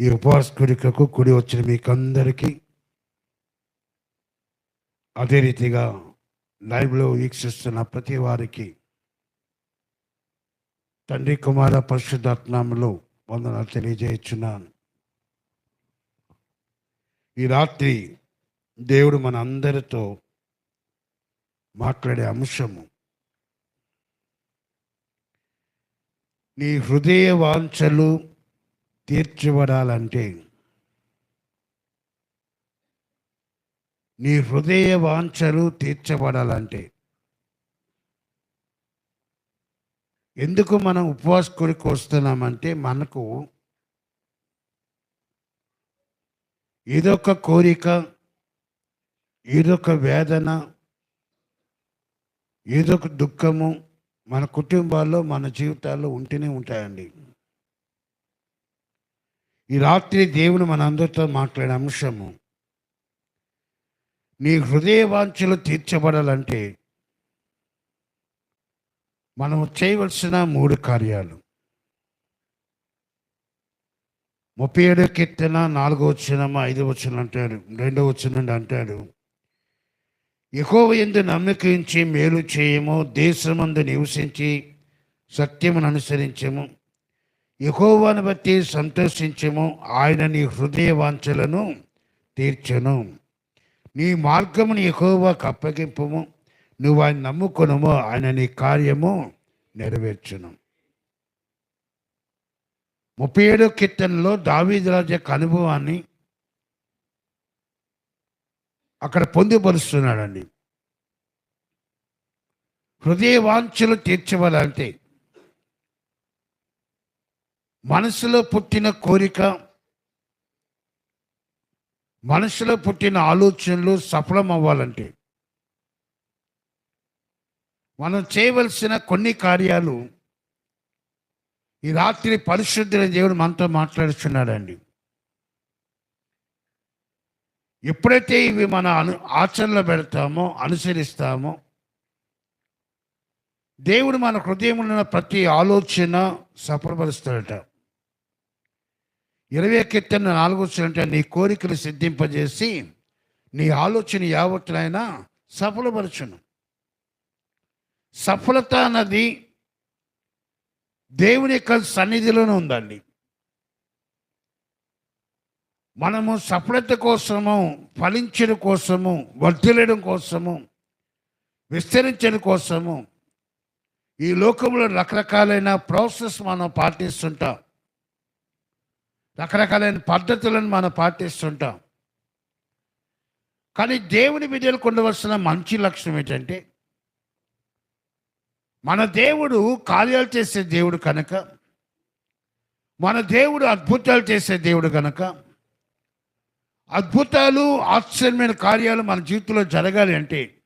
ఈ ఉపవాసకుడికకు కుడి వచ్చిన మీకందరికీ అదే రీతిగా లైవ్లో వీక్షిస్తున్న ప్రతి వారికి తండ్రి కుమార పరిశుద్ధాత్మలో వందనాలు తెలియజేస్తున్నాను ఈ రాత్రి దేవుడు మన అందరితో మాట్లాడే అంశము నీ హృదయ వాంఛలు తీర్చబడాలంటే నీ హృదయ వాంఛలు తీర్చబడాలంటే ఎందుకు మనం ఉపవాస కొరికి వస్తున్నామంటే మనకు ఏదొక కోరిక ఏదొక వేదన ఏదొక దుఃఖము మన కుటుంబాల్లో మన జీవితాల్లో ఉంటూనే ఉంటాయండి. ఈ రాత్రి దేవుని మన అందరితో మాట్లాడే అంశము నీ హృదయ వాంఛలు తీర్చబడాలంటే మనము చేయవలసిన మూడు కార్యాలు. ముప్పై ఏడో కీర్తన నాలుగో వచ్చినమా ఐదో వచ్చిన అంటాడు రెండో వచ్చినండి అంటాడు. ఎక్కువ ఎందు నమ్మకించి మేలు చేయము దేశమందు నివసించి సత్యమును అనుసరించము. యహోవాను బట్టి సంతోషించము. ఆయన నీ హృదయ వాంఛలను తీర్చను. నీ మార్గముని యహోవాకు అప్పగింపము. నువ్వు ఆయన నమ్ముకొనము. ఆయన నీ కార్యము నెరవేర్చును. ముప్పై ఏడో కీర్తనలో దావీదరాజు యొక్క అనుభవాన్ని అక్కడ పొందుపరుస్తున్నాడండి. హృదయ వాంఛలు తీర్చవాలంటే మనసులో పుట్టిన కోరిక మనసులో పుట్టిన ఆలోచనలు సఫలం అవ్వాలంటే మనం చేయవలసిన కొన్ని కార్యాలు ఈ రాత్రి పరిశుద్ధుల దేవుడు మనతో మాట్లాడుతున్నాడండి ఎప్పుడైతే ఇవి మన అను ఆచరణలో పెడతామో అనుసరిస్తామో దేవుడు మన హృదయంలో ఉన్న ప్రతి ఆలోచన సఫలపరుస్తాడట. ఇరవై కీర్తన నాలుగు వచ్చినట్టు నీ కోరికలు సిద్ధింపజేసి నీ ఆలోచన యావత్తునైనా సఫలపరచును. సఫలత అన్నది దేవుని యొక్క సన్నిధిలోనే ఉందండి. మనము సఫలత కోసము ఫలించడం కోసము వర్ధిల్లడం కోసము విస్తరించడం కోసము ఈ లోకంలో రకరకాలైన ప్రాసెస్ మనం పాటిస్తుంటాం. రకరకాలైన పద్ధతులను మనం పాటిస్తుంటాం. కానీ దేవుని బిడ్డలకు ఉండవలసిన మంచి లక్షణం ఏంటంటే మన దేవుడు కార్యాలు చేసే దేవుడు కనుక మన దేవుడు అద్భుతాలు చేసే దేవుడు కనుక అద్భుతాలు ఆశ్చర్యమైన కార్యాలు మన జీవితంలో జరగాలి అంటే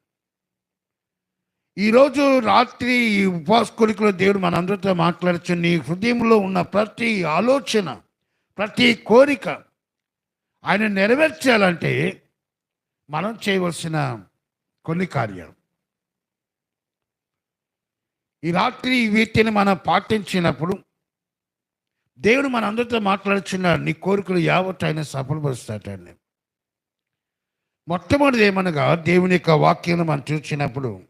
ఈరోజు రాత్రి ఈ ఉపవాస కొలికలో దేవుడు మనందరితో మాట్లాడుచు నీ హృదయంలో ఉన్న ప్రతి ఆలోచన ప్రతి కోరిక ఆయన నెరవేర్చాలంటే మనం చేయవలసిన కొన్ని కార్యాలు. ఈ రాత్రి వీటిని మనం పాటించినప్పుడు దేవుడు మన అందరితో మాట్లాడుచున్నాడు నీ కోరికలు యావత్ ఆయన సఫలపరుస్తాడండి. మొట్టమొదటి ఏమనగా దేవుని యొక్క వాక్యాన్ని మనం చూసినప్పుడు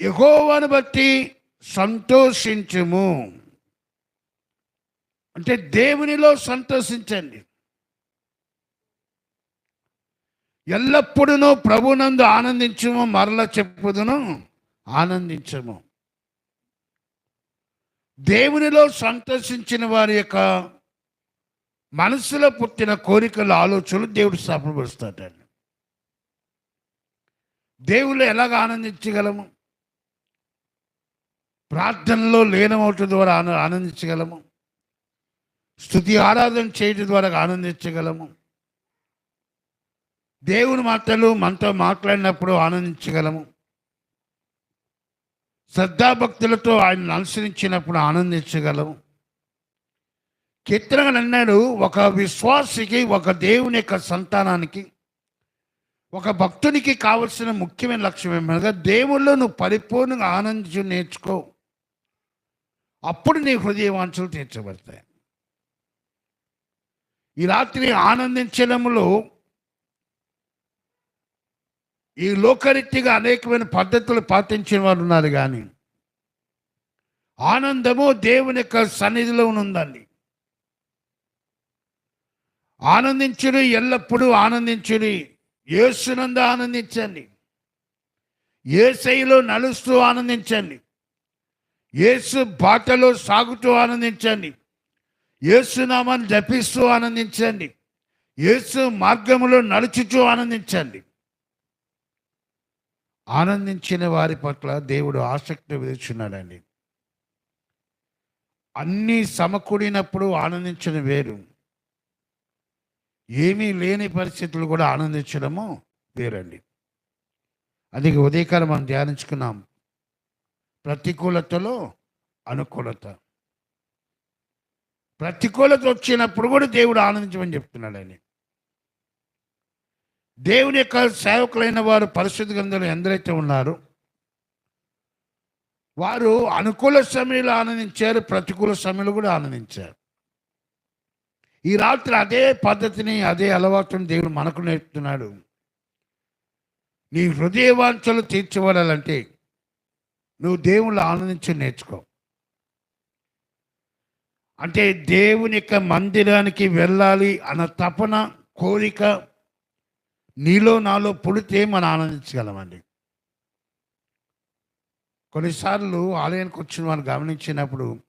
యహోవాను బట్టి సంతోషించుము. అంటే దేవునిలో సంతోషించండి. ఎల్లప్పుడూ ప్రభునందు ఆనందించము మరల చెప్పుదును ఆనందించము. దేవునిలో సంతోషించిన వారి యొక్క మనసులో పుట్టిన కోరికలు ఆలోచనలు దేవుడు సఫలపరుస్తాడండి దేవుళ్ళు ఎలాగ ఆనందించగలము? ప్రార్థనలో లీనమవుతుంది ద్వారా ఆన ఆనందించగలము? స్థుతి ఆరాధన చేయడం ద్వారా ఆనందించగలము. దేవుని మాటలు మనతో మాట్లాడినప్పుడు ఆనందించగలము. శ్రద్ధాభక్తులతో ఆయన అనుసరించినప్పుడు ఆనందించగలము. కీర్తనగా అన్నాడు ఒక విశ్వాసికి ఒక దేవుని యొక్క సంతానానికి ఒక భక్తునికి కావలసిన ముఖ్యమైన లక్ష్యం ఏమనగా దేవుళ్ళు నువ్వు పరిపూర్ణంగా ఆనందించి నేర్చుకో. అప్పుడు నీ హృదయవాంఛలు తీర్చబడతాయి. ఈ రాత్రి ఆనందించడంలో ఈ లోకరీత్యగా అనేకమైన పద్ధతులు పాటించిన వారు ఉన్నారు కానీ ఆనందము దేవుని యొక్క సన్నిధిలో ఉందండి. ఆనందించుడి ఎల్లప్పుడూ ఆనందించుడి. ఏసునందు ఆనందించండి. ఏసైలో నలుస్తూ ఆనందించండి. ఏసు బాటలో సాగుతూ ఆనందించండి. యేసునామాన్ని జపిస్తూ ఆనందించండి. యేసు మార్గములో నడుచుతూ ఆనందించండి. ఆనందించిన వారి పట్ల దేవుడు ఆసక్తి విధిస్తున్నాడండి. అన్నీ సమకూడినప్పుడు ఆనందించడం వేరు. ఏమీ లేని పరిస్థితులు కూడా ఆనందించడము వేరండి. అందుకే ఉదయకాలం మనం ధ్యానించుకున్నాం. ప్రతికూలతలో అనుకూలత. ప్రతికూలత వచ్చినప్పుడు కూడా దేవుడు ఆనందించమని చెప్తున్నాడు ఆయన. దేవుని యొక్క సేవకులైన వారు పరిశుద్ధ గ్రంథంలో ఎందరైతే ఉన్నారో వారు అనుకూల సమయంలో ఆనందించారు ప్రతికూల సమయంలో కూడా ఆనందించారు. ఈ రాత్రి అదే పద్ధతిని అదే అలవాటుని దేవుడు మనకు నేర్పుతున్నాడు. నీ హృదయవాంఛలు తీర్చబడాలంటే నువ్వు దేవుళ్ళు ఆనందించి నేర్చుకో. అంటే దేవుని యొక్క మందిరానికి వెళ్ళాలి అన్న తపన కోరిక నీలో నాలో పుడితే మనం ఆనందించగలమండి. కొన్నిసార్లు ఆలయానికి వచ్చిన వారిని గమనించినప్పుడు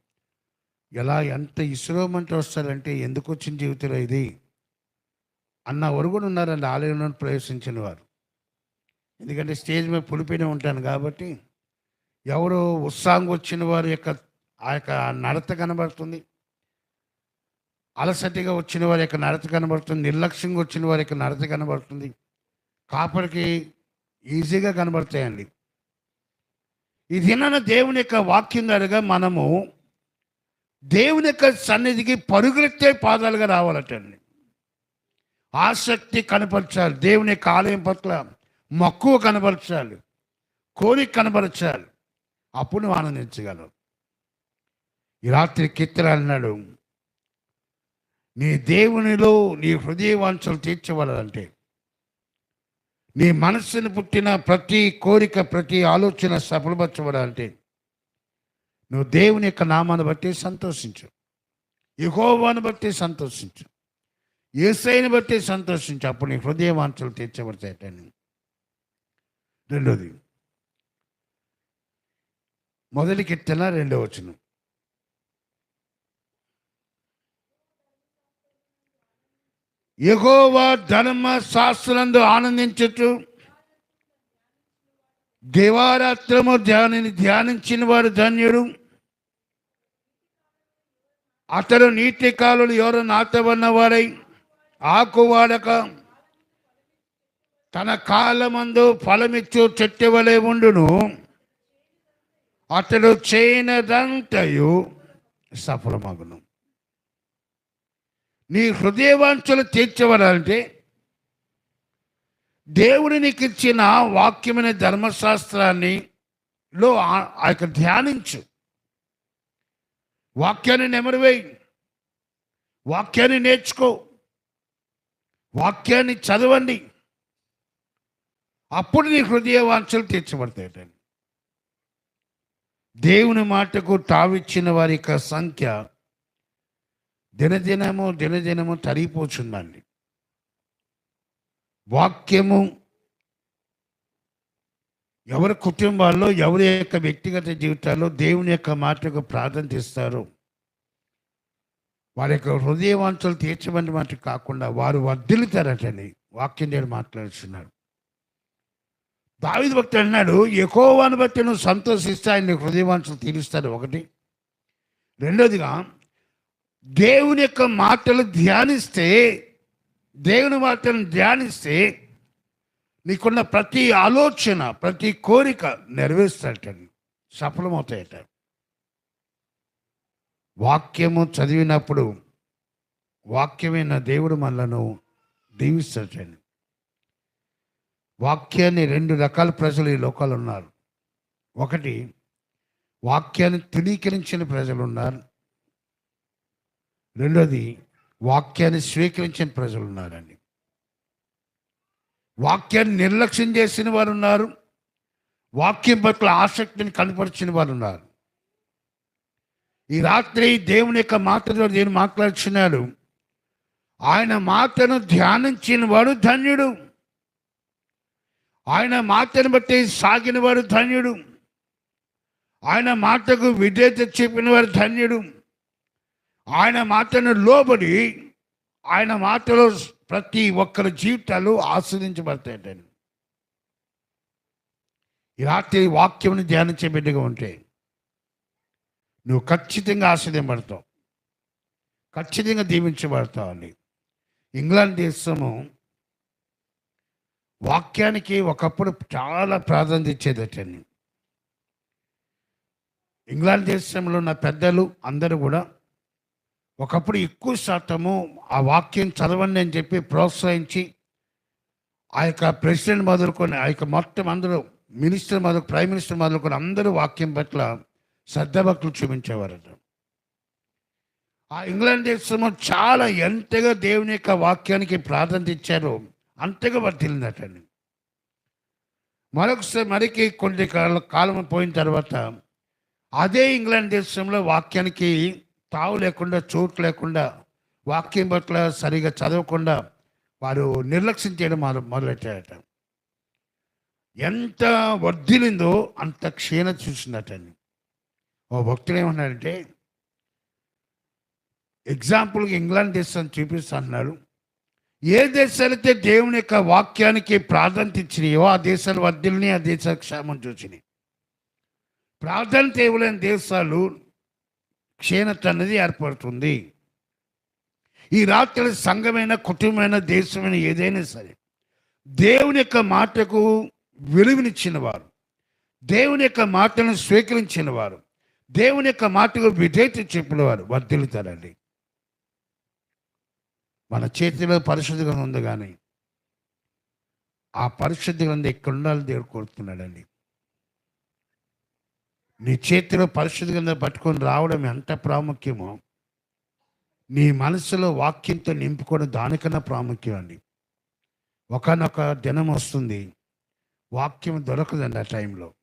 ఎలా ఎంత ఇసురోమంటే వస్తారంటే ఎందుకు వచ్చిన జీవితంలో ఇది? అన్న వరకు కూడా ఉన్నారండి ఆలయంలో ప్రవేశించిన వారు. ఎందుకంటే స్టేజ్ మీద పులిపోయిన ఉంటాను కాబట్టి ఎవరో ఉత్సాహంగా వచ్చిన వారి యొక్క ఆ యొక్క నడత కనబడుతుంది. అలసటిగా వచ్చిన వారి యొక్క నడత కనబడుతుంది నిర్లక్ష్యంగా వచ్చిన వారి యొక్క నడత కనబడుతుంది. కాపరికి ఈజీగా కనబడతాయండి. ఈ దినాన దేవుని యొక్క వాక్యం ద్వారా మనము దేవుని యొక్క సన్నిధికి పరుగులెత్తే పాదాలుగా రావాలటండి. ఆసక్తి కనపరచాలి దేవుని యొక్క ఆలయం పట్ల మక్కువ కనపరచాలి కోరిక కనపరచాలి. అప్పుడు ఆనందించగలరు ఈ రాత్రి కీర్తన అన్నాడు నీ దేవునిలో నీ హృదయవాంఛలు తీర్చవలంటే నీ మనస్సును పుట్టిన ప్రతి కోరిక ప్రతి ఆలోచన సఫలపరచబడాలంటే నువ్వు దేవుని యొక్క నామాన్ని బట్టి సంతోషించు. యహోవాను బట్టి సంతోషించు. ఏసైని బట్టి సంతోషించు. అప్పుడు నీ హృదయవాంఛలు తీర్చబడతాయటని రెండోది మొదటి కీర్తన రెండో వచనం. ఎగోవ ధర్మ శాస్త్రందు ఆనందించచ్చు దేవారాత్రము ధ్యానిని ధ్యానించిన వారు ధన్యుడు అతడు నీటి కాలులు ఎవరు నాటబడినవారై ఆకు వాడక తన కాలమందు ఫలమిచ్చు చెట్టు వలె ఉండును. అతడు చేయనదంతయు సఫలమగును. నీ హృదయవాంఛలు తీర్చబడాలంటే దేవుడు నీకు ఇచ్చిన వాక్యమైన ధర్మశాస్త్రాన్ని లో ఆ- ఆ యొక్క ధ్యానించు. వాక్యాన్ని నెమరువేయి. వాక్యాన్ని నేర్చుకో. వాక్యాన్ని చదవండి. అప్పుడు నీ హృదయ వాంఛలు తీర్చబడతాయటండి దేవుని మాటకు తావిచ్చిన వారి యొక్క సంఖ్య దినదినము దినదినము తరిగిపోతుందండి వాక్యము ఎవరి కుటుంబాల్లో ఎవరి యొక్క వ్యక్తిగత జీవితాల్లో దేవుని యొక్క మాటకు ప్రాధాన్యత ఇస్తారో. వారి యొక్క హృదయవాంఛలు తీర్చమని మాట కాకుండా వారు వర్ధిల్లుతారటండి వాక్యం నేను మాట్లాడుతున్నాడు దావిద భక్తుడు అన్నాడు ఎక్కువ బట్టి నువ్వు సంతోషిస్తే ఆయన హృదయవాంఛలు తీరుస్తాడు ఒకటి. రెండోదిగా దేవుని యొక్క మాటలు ధ్యానిస్తే దేవుని మాటలను ధ్యానిస్తే నీకున్న ప్రతి ఆలోచన ప్రతి కోరిక నెరవేరుస్తాడటండి సఫలమవుతాయట. వాక్యము చదివినప్పుడు వాక్యమైన దేవుడు మనలను దీవిస్తాడటండి వాక్యాన్ని రెండు రకాల ప్రజలు ఈ లోకాలు ఉన్నారు ఒకటి వాక్యాన్ని తృణీకరించిన ప్రజలు ఉన్నారు. రెండోది వాక్యాన్ని స్వీకరించిన ప్రజలు ఉన్నారండి వాక్యాన్ని నిర్లక్ష్యం చేసిన వారు ఉన్నారు వాక్యం పట్ల ఆసక్తిని కనపరిచిన వారు ఉన్నారు ఈ రాత్రి దేవుని యొక్క మాటతో నేను మాట్లాడుచున్నాడు ఆయన మాటను ధ్యానించిన వాడు ధన్యుడు. ఆయన మాటను బట్టి సాగిన వాడు ధన్యుడు. ఆయన మాటకు విధేయత చెప్పిన వాడు ధన్యుడు. ఆయన మాటను లోబడి ఆయన మాటలో ప్రతి ఒక్కరి జీవితాలు ఆస్వాదించబడతాయి ఈ రాత్రి వాక్యం ధ్యానించే బిడ్డగా ఉంటే నువ్వు ఖచ్చితంగా ఆస్వాదింపడతావు ఖచ్చితంగా దీవించబడతావు అని. ఇంగ్లాండ్ దేశము వాక్యానికి ఒకప్పుడు చాలా ప్రాధాన్యత ఇచ్చేదటండి ఇంగ్లాండ్ దేశంలో ఉన్న పెద్దలు అందరూ కూడా ఒకప్పుడు ఎక్కువ శాతము ఆ వాక్యం చదవండి అని చెప్పి ప్రోత్సహించి ఆ యొక్క ప్రెసిడెంట్ మొదలుకొని ఆ యొక్క మొత్తం అందరూ మినిస్టర్ మొదలు ప్రైమ్ మినిస్టర్ మొదలుకొని అందరూ వాక్యం పట్ల శ్రద్ధభక్తులు చూపించేవారట. ఆ ఇంగ్లాండ్ దేశము చాలా ఎంతగా దేవుని యొక్క వాక్యానికి ప్రాధాన్యత ఇచ్చారో అంతగా వర్తిల్లిందటండి మరొకసారి మరికి కొన్ని కాల కాలం పోయిన తర్వాత అదే ఇంగ్లాండ్ దేశంలో వాక్యానికి తావు లేకుండా చోటు లేకుండా వాక్యం పట్ల సరిగా చదవకుండా వారు నిర్లక్ష్యం చేయడం మొదలు మొదలెట్టారట. ఎంత వర్ధిలిందో అంత క్షీణ చూసిందటండి. ఓ భక్తుడు ఏమన్నాడంటే ఎగ్జాంపుల్కి ఇంగ్లాండ్ దేశాన్ని చూపిస్తున్నారు ఏ దేశాలైతే దేవుని యొక్క వాక్యానికి ప్రాధాన్యత ఇచ్చినాయో ఆ దేశాలు వర్ధిల్ని ఆ దేశాల క్షేమం చూసినాయి ప్రాధాన్యత ఇవ్వలేని దేశాలు క్షీణత అనేది ఏర్పడుతుంది. ఈ రాత్రి సంఘమైన కుటుంబమైన దేశమైన ఏదైనా సరే దేవుని యొక్క మాటకు విలువనిచ్చిన వారు దేవుని యొక్క మాటను స్వీకరించిన వారు దేవుని యొక్క మాటకు విధేయత చెప్పిన వారు వర్ధిల్లుతారండి. మన చేతిలో పరిశుద్ధిగా గ్రంథం ఉంది కానీ ఆ పరిశుద్ధి గ్రంథం ఎక్కడ ఉండాలని దేవుడు కోరుతున్నాడండి. నీ చేతిలో పరిశుద్ధ కింద పట్టుకొని రావడం ఎంత ప్రాముఖ్యమో నీ మనసులో వాక్యంతో నింపుకోవడం దానికన్నా ప్రాముఖ్యం అండి ఒకనొక దినం వస్తుంది వాక్యం దొరకదండి ఆ టైంలో.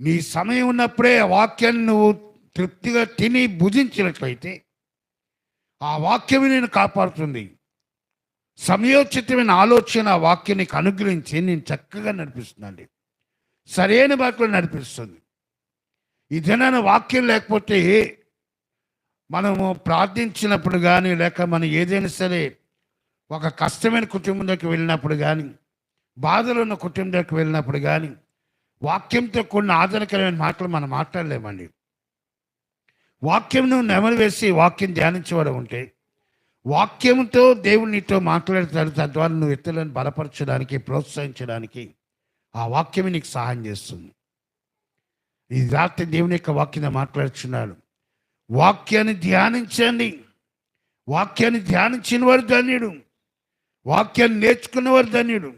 నీ సమయం ఉన్నప్పుడే ఆ వాక్యాన్ని నువ్వు తృప్తిగా తిని భుజించినట్లయితే ఆ వాక్యం నేను కాపాడుతుంది. సమయోచితమైన ఆలోచన ఆ వాక్యం నీకు అనుగ్రహించి నేను చక్కగా నడిపిస్తుందండి సరైన వాక్యం నడిపిస్తుంది. ఇదేనా వాక్యం లేకపోతే మనము ప్రార్థించినప్పుడు కానీ లేక మనం ఏదైనా సరే ఒక కష్టమైన కుటుంబంలోకి వెళ్ళినప్పుడు కానీ బాధలు ఉన్న కుటుంబంలోకి వెళ్ళినప్పుడు కానీ వాక్యంతో కొన్ని ఆదరణకరమైన మాటలు మనం మాట్లాడలేమండి. వాక్యం నువ్వు నెమరు వేసి వాక్యం ధ్యానించబడి ఉంటే వాక్యంతో దేవుడు నీతో మాట్లాడతాడు తద్వారా నువ్వు ఇతరులను బలపరచడానికి ప్రోత్సహించడానికి ఆ వాక్యమే నీకు సహాయం చేస్తుంది. ఈ రాత్రి దేవుని యొక్క వాక్యం మాట్లాడుచున్నాడు. వాక్యాన్ని ధ్యానించండి. వాక్యాన్ని ధ్యానించిన వారు ధన్యుడు. వాక్యాన్ని నేర్చుకున్నవారు ధన్యుడు.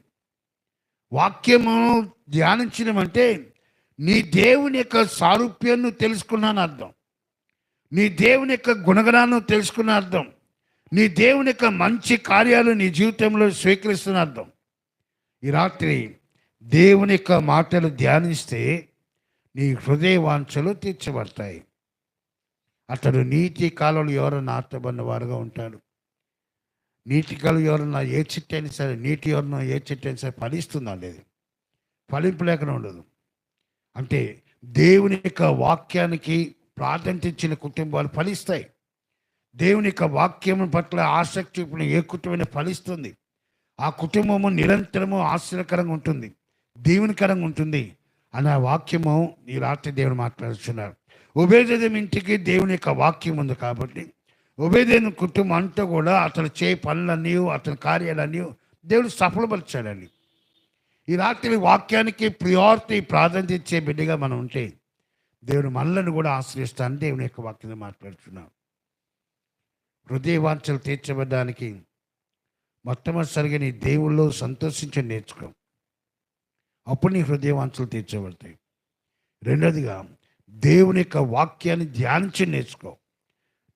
వాక్యము ధ్యానించడమంటే నీ దేవుని యొక్క సారూప్యాన్ని తెలుసుకున్నాను అర్థం. నీ దేవుని యొక్క గుణగణాన్ని తెలుసుకున్న అర్థం. నీ దేవుని యొక్క మంచి కార్యాలు నీ జీవితంలో స్వీకరిస్తున్న అర్థం. ఈ రాత్రి దేవుని యొక్క మాటలు ధ్యానిస్తే నీ హృదయ వాంఛలు తీర్చబడతాయి. అతడు నీతి కాలంలో ఎవరన్నా ఆటబడిన వారుగా ఉంటాడు. నీటి కాలం ఎవరన్నా ఏ చెట్టు అయినా సరే నీటి ఎవరన్నా ఏ చెట్టు అయినా సరే ఫలిస్తుందా లేదు? ఫలింపు లేకుండా ఉండదు. అంటే దేవుని యొక్క వాక్యానికి ప్రాధాన్యత ఇచ్చిన కుటుంబాలు ఫలిస్తాయి. దేవుని యొక్క వాక్యం పట్ల ఆసక్తి చూపిన ఏ కుటుంబం ఫలిస్తుంది. ఆ కుటుంబము నిరంతరము ఆశ్చర్యకరంగా ఉంటుంది. దీవెనకరంగా ఉంటుంది అనే వాక్యము ఈ రాత్రి దేవుడు మాట్లాడుతున్నారు ఉభయదేవం ఇంటికి దేవుని యొక్క వాక్యం ఉంది కాబట్టి ఉభయదేవుని కుటుంబం అంతా కూడా అతను చే పనులన్నీ అతని కార్యాలన్నీ దేవుడు సఫలపరిచాడండి. ఈ రాత్రి వాక్యానికి ప్రియారిటీ ప్రాధాన్యత ఇచ్చే బిడ్డగా మనం ఉంటే దేవుడు మనలను కూడా ఆశ్రయిస్తాను దేవుని యొక్క వాక్యం మాట్లాడుతున్నాం హృదయవాంఛలు తీర్చబడడానికి మొట్టమొదటిసరిగా నీ దేవుల్లో సంతోషించి నేర్చుకో. అప్పుడు నీ హృదయవాంఛలు తీర్చబడతాయి. రెండోదిగా దేవుని యొక్క వాక్యాన్ని ధ్యానించి నేర్చుకో.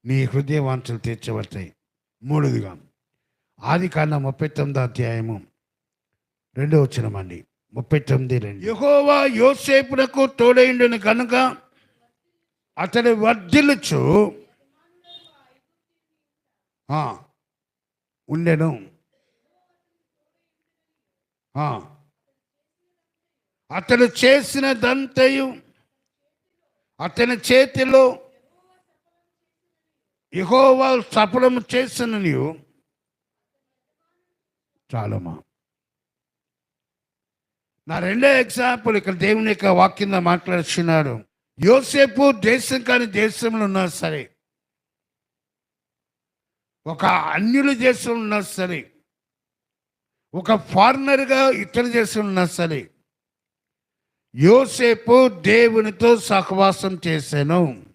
నీ హృదయవాంఛలు తీర్చబడతాయి. మూడోదిగా ఆది కాండ ముప్పై తొమ్మిది అధ్యాయము రెండో వచ్చినమండి ముప్పై తొమ్మిది రెండు. యహోవా యోసేపునకు తోడైండును కనుక అతడు వర్ధిల్లుచు ఉండెను. అతడు చేసినదంతయు అతని చేతిలో యహోవా సఫలము చేసిన నీవు చాలమ్మా నా రెండో ఎగ్జాంపుల్ ఇక్కడ దేవుని యొక్క వాక్యంగా మాట్లాడుతున్నారు యోసేపు దేశం కాని దేశంలో ఉన్నా సరే ఒక అన్యుల దేశంలో ఉన్నా సరే ఒక ఫారినర్గా ఇతర దేశంలో ఉన్నా సరే యోసేపు దేవునితో సహవాసం చేశాను.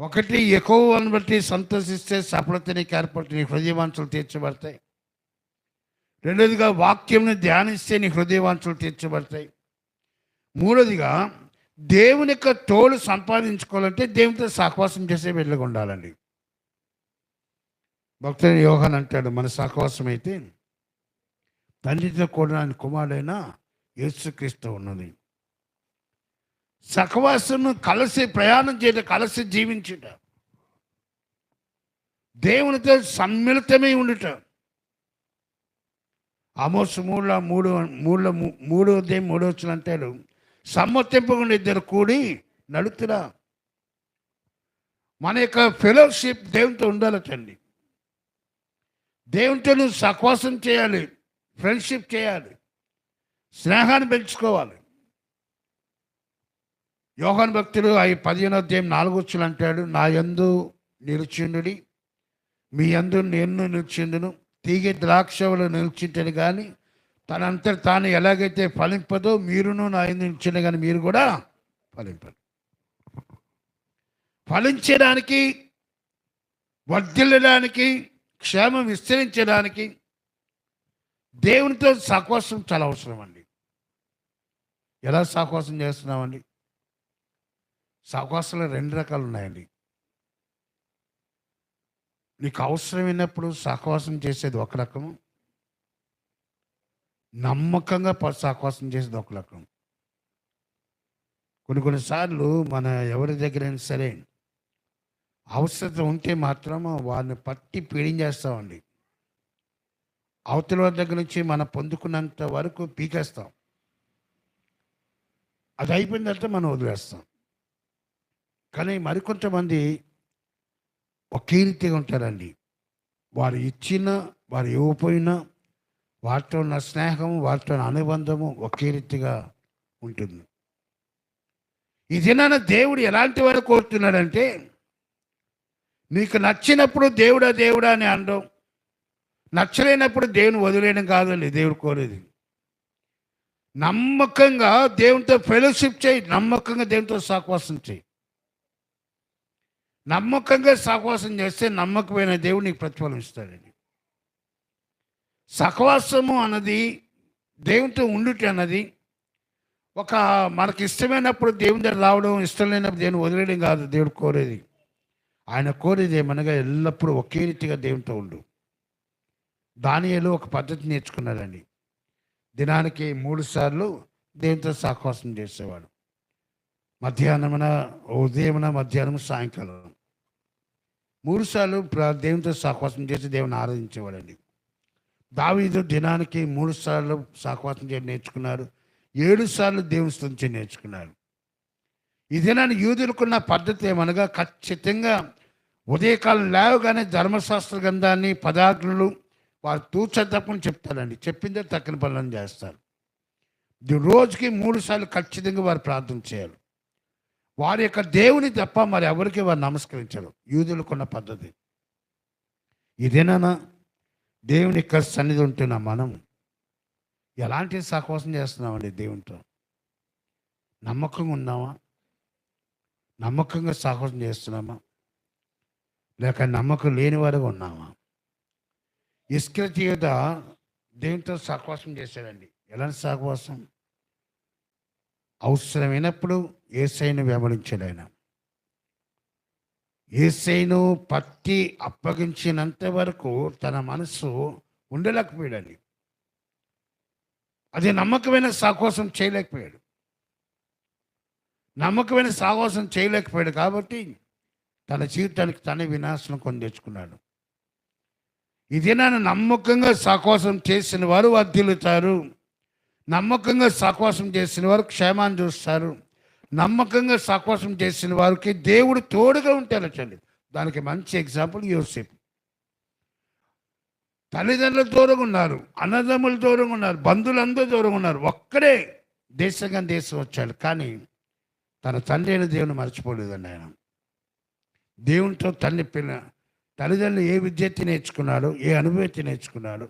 ఒకటి ఎక్కువను బట్టి సంతోషిస్తే సఫలతని ఏర్పడి నీ హృదయవాంఛలు తీర్చబడతాయి. రెండోదిగా వాక్యంని ధ్యానిస్తే నీ హృదయవాంఛలు తీర్చబడతాయి. మూడోదిగా దేవుని యొక్క తోడు సంపాదించుకోవాలంటే దేవునితో సహవాసం చేసే వెళ్ళగా ఉండాలండి. భక్తుడు యోగాన్ అంటాడు మన సహవాసం అయితే తండ్రితో కూడా ఆయన యేసుక్రీస్తు ఉన్నది. సహవాసము కలిసి ప్రయాణం చేయట కలిసి జీవించుట. దేవునితో సమ్మిళితమై ఉండుట. అమోస్ మూడుల మూడు మూడుల మూడో ఉదయం మూడో వచ్చిన అంటాడు సమ్మతింపకుండా ఇద్దరు కూడి నడుతురా. మన యొక్క ఫెలోషిప్ దేవునితో ఉండాలటండి. దేవునితో నువ్వు సహవాసం చేయాలి. ఫ్రెండ్షిప్ చేయాలి. స్నేహాన్ని పెంచుకోవాలి. యోహాన్ భక్తుడు అవి పదిహేను అధ్యాయం నాలుగు వచ్చులు అంటాడు నా యందు నిలిచిండుడి మీ యందు నేను నిలిచిండును తీగ ద్రాక్షలు నిలిచింటాడు కానీ తనంతటి తాను ఎలాగైతే ఫలింపదో మీరును నా యందు నిలిచిన కానీ మీరు కూడా ఫలింపదు ఫలించడానికి వర్ధిల్లడానికి క్షేమం విస్తరించడానికి దేవునితో సహవాసం చాలా అవసరం అండి. ఎలా సాహసం చేస్తున్నామండి? సహవాసాలు రెండు రకాలు ఉన్నాయండి. నీకు అవసరమైనప్పుడు సహవాసం చేసేది ఒక రకము. నమ్మకంగా ప- సహవాసం చేసేది ఒక రకం. కొన్ని కొన్నిసార్లు మన ఎవరి దగ్గరైనా సరే అవసరత ఉంటే మాత్రం వారిని పట్టి పీడించేస్తామండి అవతల వారి దగ్గర నుంచి మనం పొందుకున్నంత వరకు పీకేస్తాం. అది అయిపోయిన తర్వాత మనం వదిలేస్తాం. కానీ మరికొంతమంది ఒకే రీతిగా ఉంటారండి. వారు ఇచ్చిన వారు ఇవ్వపోయినా వారితో ఉన్న స్నేహం వారితో ఉన్న అనుబంధము ఒకే రీతిగా ఉంటుంది. ఈ దినాన దేవుడు ఎలాంటి వారు కోరుతున్నాడంటే నీకు నచ్చినప్పుడు దేవుడా దేవుడా అని అనడం. నచ్చలేనప్పుడు దేవుని వదిలేయడం కాదండి దేవుడు కోరేది. నమ్మకంగా దేవునితో ఫెలోషిప్ చేయి నమ్మకంగా దేవునితో సహవాసం చేయి. నమ్మకంగా సహవాసం చేస్తే నమ్మకమైన దేవుడు నీకు ప్రతిఫలం ఇస్తాడని సహవాసము అన్నది దేవునితో ఉండుట అన్నది ఒక మనకి ఇష్టమైనప్పుడు దేవుని దగ్గర రావడం ఇష్టం లేనప్పుడు దేవుని వదిలేయడం కాదు దేవుడు కోరేది. ఆయన కోరేది ఏమనగా ఎల్లప్పుడూ ఒకే రీతిగా దేవునితో ఉండు. దానియలు ఒక పద్ధతి నేర్చుకున్నాడండి. దినానికి మూడు సార్లు దేవునితో సహవాసం చేసేవాడు? మధ్యాహ్నమున ఉదయమున మధ్యాహ్నం సాయంకాలం. మూడు సార్లు దేవునితో సహవాసం చేసి దేవుని ఆరాధించేవాడండి. దావీదు దినానికి మూడు సార్లు సహవాసం చేయడం నేర్చుకున్నారు. ఏడు సార్లు దేవుని స్థుతించి నేర్చుకున్నారు. ఈ దినాన్ని యూదులకున్న పద్ధతి ఏమనగా ఖచ్చితంగా ఉదయకాలం లేవగానే ధర్మశాస్త్ర గ్రంథాన్ని పదార్థులు వారు తూచ తప్పని చెప్తారండి. చెప్పిందే తక్కిన పనులను చేస్తారు. రోజుకి మూడు సార్లు ఖచ్చితంగా వారు ప్రార్థన చేయాలి. వారి యొక్క దేవుని తప్ప మరి ఎవరికి వారు నమస్కరించరు. యూదులకున్న పద్ధతి. ఇదేనా దేవుని యొక్క సన్నిధి ఉంటున్న మనం? ఎలాంటి సహవాసం చేస్తున్నామండి దేవునితో? నమ్మకంగా ఉన్నామా? నమ్మకంగా సహవాసం చేస్తున్నామా? లేక నమ్మకం లేని వారుగా ఉన్నామా? ఇస్క్రతి యొక్క దేవునితో సహవాసం చేశాడండి? ఎలాంటి సహవాసం అవసరమైనప్పుడు ఏసైను వెంబడించాడు ఆయన. ఏసైను పత్తి అప్పగించినంత వరకు తన మనసు ఉండలేకపోయాడండి. అది నమ్మకమైన సాకోసం చేయలేకపోయాడు. నమ్మకమైన సాహసం చేయలేకపోయాడు కాబట్టి తన జీవితానికి తనే వినాశనం కొని తెచ్చుకున్నాడు. ఇది నన్ను నమ్మకంగా సహవాసం చేసిన వారు వర్ధిల్లుతారు. నమ్మకంగా సహవాసం చేసిన వారు క్షేమాన్ని చూస్తారు. నమ్మకంగా సహవాసం చేసిన వారికి దేవుడు తోడుగా ఉంటారు చండి దానికి మంచి ఎగ్జాంపుల్ యోసేపు. తల్లిదండ్రులు దూరంగా ఉన్నారు అన్నదమ్ములు దూరంగా ఉన్నారు బంధువులందరూ దూరంగా ఉన్నారు. ఒక్కడే దేశంగా దేశం వచ్చాడు కానీ తన తండ్రి అయిన దేవుని మర్చిపోలేదండి ఆయన దేవునితో తల్లి పిల్ల తల్లిదండ్రులు ఏ విద్యత్తి నేర్చుకున్నాడు ఏ అనుభూతి నేర్చుకున్నాడు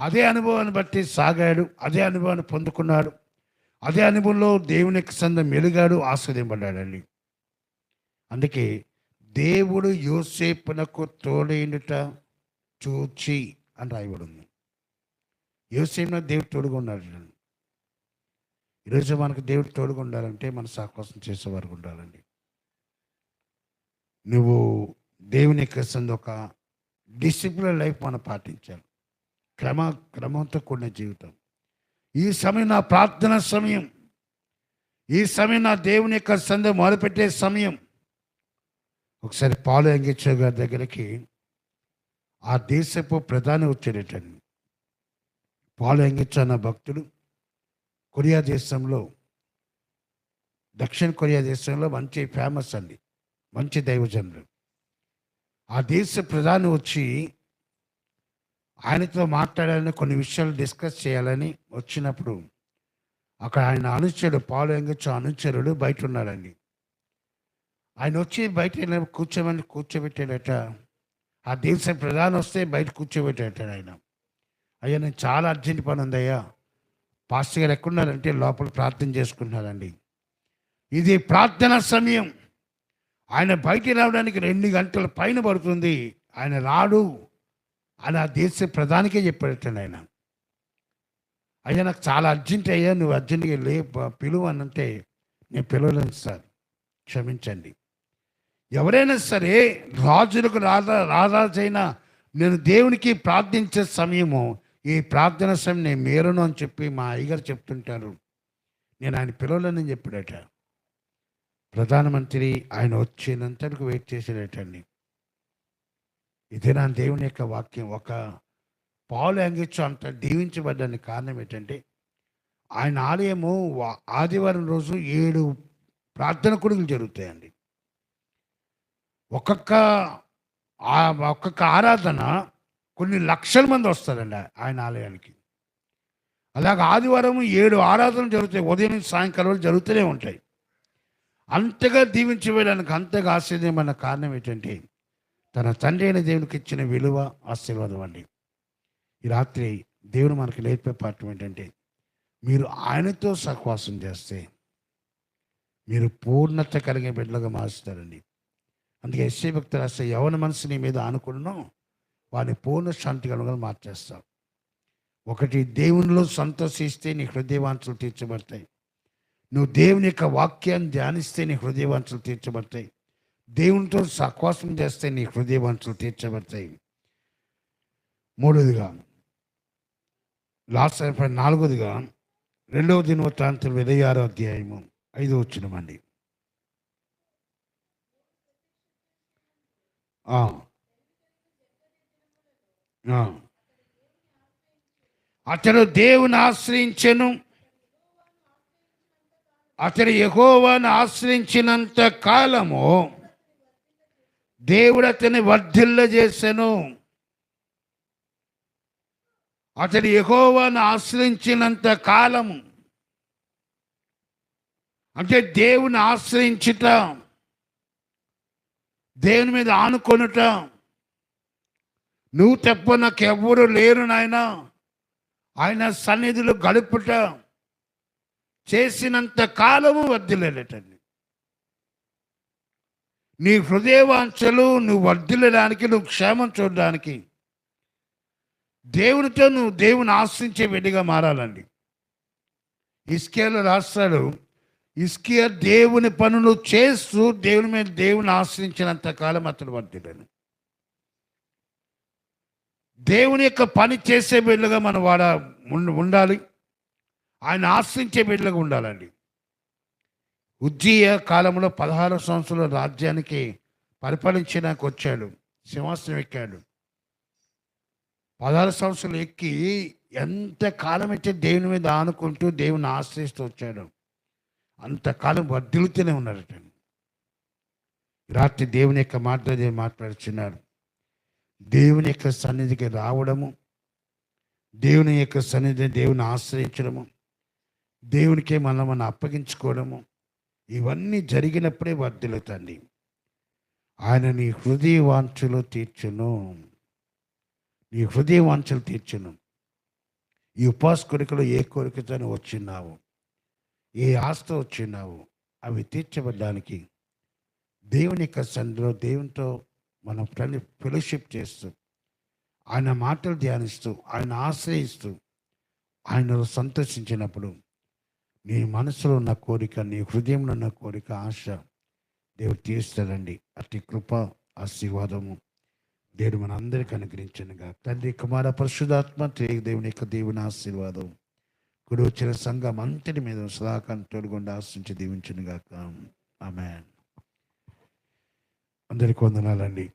అదే అనుభవాన్ని బట్టి సాగాడు అదే అనుభవాన్ని పొందుకున్నాడు అదే అనుభవంలో దేవునికి సంద మెలుగాడు ఆస్వాదింపడాడండి అందుకే దేవుడు యోసేపునకు తోడైనట చూచి అని రాయబడి ఉంది యోసేపున దేవుడు తోడుగా ఉన్నాడు ఈరోజు మనకు దేవుడు తోడుగా ఉండాలంటే మన సాకోసం చేసేవారు ఉండాలండి. నువ్వు దేవుని క్రిస్తుంది ఒక డిసిప్లిన్ లైఫ్ మనం పాటించాలి. క్రమ క్రమంతో కూడిన జీవితం. ఈ సమయం నా ప్రార్థన సమయం. ఈ సమయం నా దేవుని యొక్క సందే మొదలుపెట్టే సమయం. ఒకసారి పాలు ఎంగిచ్చో గారి దగ్గరికి ఆ దేశపు ప్రధాని వచ్చేటండి పాలు ఎంగిచ్చ అన్న భక్తుడు కొరియా దేశంలో దక్షిణ కొరియా దేశంలో మంచి ఫేమస్ అండి. మంచి దైవజనులు. ఆ దేశ ప్రధాని వచ్చి ఆయనతో మాట్లాడాలని కొన్ని విషయాలు డిస్కస్ చేయాలని వచ్చినప్పుడు అక్కడ ఆయన అనుచరుడు పాలు ఎంగచ్చు అనుచరుడు బయట ఉన్నాడండి ఆయన వచ్చి బయట కూర్చోమని కూర్చోబెట్టాడట. ఆ దేశ ప్రధాని వస్తే బయట కూర్చోబెట్టాడు ఆయన. అయ్యా నేను చాలా అర్జెంట్ పని ఉందయ్యా. పాస్టర్ గారు ఎక్కడున్నారంటే లోపల ప్రార్థన చేసుకుంటున్నారండి. ఇది ప్రార్థన సమయం. ఆయన బయటికి రావడానికి రెండు గంటల పైన పడుతుంది. ఆయన రాడు. అని ఆ దేశ ప్రధానికే చెప్పాడటండి ఆయన. అయ్యా నాకు చాలా అర్జెంట్ అయ్యా నువ్వు అర్జెంట్గా లే పిలువు అని అంటే నేను పిలవలేను సార్. క్షమించండి. ఎవరైనా సరే రాజులకు రాధా రారాజైనా నేను దేవునికి ప్రార్థించే సమయము ఈ ప్రార్థన సమయం నేను మేరను అని చెప్పి మా అయ్యగారు చెప్తుంటారు. నేను ఆయన పిలవలేనని చెప్పాడట ప్రధానమంత్రి ఆయన వచ్చినంతకు వెయిట్ చేసేటండి ఇదే నా దేవుని యొక్క వాక్యం. ఒక పాలు అంగిచ్చు అంత దీవించబడ్డానికి కారణం ఏంటంటే ఆయన ఆలయము ఆదివారం రోజు ఏడు ప్రార్థన కొడుకులు జరుగుతాయండి. ఒక్కొక్క ఒక్కొక్క ఆరాధన కొన్ని లక్షల మంది వస్తారండి ఆయన ఆలయానికి. అలాగే ఆదివారం ఏడు ఆరాధనలు జరుగుతాయి. ఉదయం నుంచి సాయంకాలం జరుగుతూనే ఉంటాయి. అంతగా దీవించి వేయడానికి అంతగా ఆశ్చర్యమైన కారణం ఏంటంటే తన తండ్రి అయిన దేవునికి ఇచ్చిన విలువ ఆశీర్వాదం అండి. ఈ రాత్రి దేవుడు మనకి నేర్పే పాఠం ఏంటంటే మీరు ఆయనతో సహవాసం చేస్తే మీరు పూర్ణత కలిగే బిడ్డలుగా మారుస్తారండి. అందుకే ఎస్ఏ భక్తి రాస్తే యవన మనసు నీ మీద ఆనుకున్నో వాడిని పూర్ణ శాంతి కలుగా మార్చేస్తావు. ఒకటి దేవునిలో సంతోషిస్తే నీ హృదయవాంఛలు తీర్చబడతాయి. నువ్వు దేవుని యొక్క వాక్యాన్ని ధ్యానిస్తే నీ హృదయవాంఛలు తీర్చబడతాయి. దేవునితో సహవాసం చేస్తే నీ హృదయవాంఛలు తీర్చబడతాయి. మూడోదిగా లాస్ట్ నాలుగోదిగా రెండవ దినవృత్తాంతం ఇరవై ఆరో అధ్యాయము ఐదో వచ్చినమండి ఆ. అతడు దేవుని ఆశ్రయించను. అతడు యహోవాను ఆశ్రయించినంత కాలము దేవుడు అతని వర్ధిల్ల చేశాను అతడు యహోవాను ఆశ్రయించినంత కాలము అంటే దేవుని ఆశ్రయించుట దేవుని మీద ఆనుకొనుట. నువ్వు తప్ప నాకు ఎవ్వరు లేరు నాయన. ఆయన సన్నిధిలో గడుపుట. చేసినంత కాలము వర్ధిల్లేటండి నీ హృదయవాంఛలు నువ్వు వర్ధిల్లడానికి నువ్వు క్షేమం చూడడానికి దేవునితో నువ్వు దేవుని ఆశ్రయించే వెడిగా మారాలండి. ఇస్కేలు రాస్తాడు ఇస్కియా దేవుని పనులు చేస్తూ దేవుని మీద దేవుని ఆశ్రయించినంత కాలం అతడు వర్ధిల్లను దేవుని యొక్క పని చేసే బిడ్డగా మనం వాడ ఉండాలి. ఆయన ఆశించే బిడ్డగా ఉండాలండి. ఉజ్జీయ కాలంలో పదహారు సంవత్సరాల రాజ్యానికి పరిపాలించడానికి వచ్చాడు. సింహాసనం ఎక్కాడు. పదహారు సంవత్సరాలు ఎక్కి ఎంత కాలం అయితే దేవుని మీద ఆనుకుంటూ దేవుని ఆశ్రయిస్తూ వచ్చాడు. అంతకాలం వర్ధిల్లుతూనే ఉన్నారట. రాత్రి దేవుని యొక్క మాట దేవుడు మాట్లాడుచున్నాడు. దేవుని యొక్క సన్నిధికి రావడము దేవుని యొక్క సన్నిధిని దేవుని ఆశ్రయించడము దేవునికే మనం మనం అప్పగించుకోవడము ఇవన్నీ జరిగినప్పుడే వర్ధిల్లుతండి ఆయన నీ హృదయ వాంఛలు తీర్చును. నీ హృదయ వాంఛలు తీర్చును. ఈ ఉపాస కోరికలో ఏ కోరికతో వచ్చినావు ఏ ఆస్తి వచ్చినావు అవి తీర్చబడ్డానికి దేవుని యొక్క సన్నిధిలో దేవునితో మనం ఫ్రెండ్ ఫెలోషిప్ చేస్తూ ఆయన మాటలు ధ్యానిస్తూ ఆయన ఆశ్రయిస్తూ ఆయనలో సంతోషించినప్పుడు నీ మనసులో ఉన్న కోరిక నీ హృదయంలో ఉన్న కోరిక ఆశ దేవుడు తీరుస్తాడండి. అట్టి కృప ఆశీర్వాదము దేవుడు మన అందరికీ అనుగ్రహించనుగా తండ్రి కుమార పరిశుధాత్మ త్రియేక దేవుని యొక్క దేవుని ఆశీర్వాదం. గుడి వచ్చిన సంఘం అంతటి మీద సదాకాన్ని తోడుకుండా ఆశించి దీవించనుగాక ఆమె అందరికీ వందనాలండి.